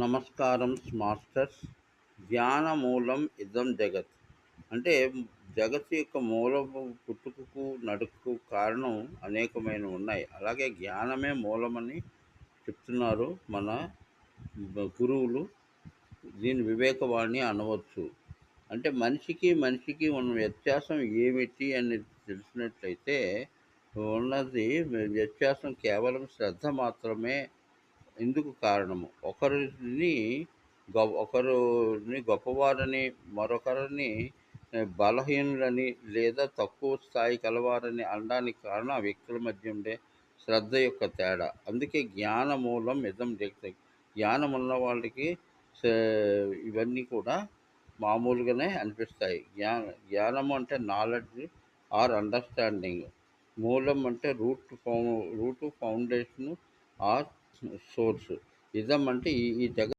నమస్కారం మాస్టర్స్. ధ్యాన మూలం ఇదం జగత్. అంటే జగత్ యొక్క మూలము పుట్టుకకు నడుకు కారణం అనేకమైన ఉన్నాయి. అలాగే జ్ఞానమే మూలమని చెప్తున్నారు మన గురువులు. దీని వివేకవాణి అనవచ్చు. అంటే మనిషికి మనిషికి ఉన్న వ్యత్యాసం ఏమిటి అని తెలిసినట్లయితే ఉన్నది వ్యత్యాసం కేవలం శ్రద్ధ మాత్రమే ఎందుకు కారణము? ఒకరిని గొ ఒకరిని గొప్పవారని మరొకరిని బలహీనులని లేదా తక్కువ స్థాయి కలవారని అనడానికి కారణం ఆ వ్యక్తుల మధ్య ఉండే శ్రద్ధ యొక్క తేడా. అందుకే జ్ఞాన మూలం ఇదం జగత్. జ్ఞానం ఉన్న వాళ్ళకి ఇవన్నీ కూడా మామూలుగానే అనిపిస్తాయి. జ్ఞాన జ్ఞానం అంటే నాలెడ్జ్ ఆర్ అండర్స్టాండింగ్. మూలం అంటే రూట్ ఫౌ రూట్ ఫౌండేషన్ ఆర్ సోర్స్. ఇదం అంటే ఈ ఈ జగ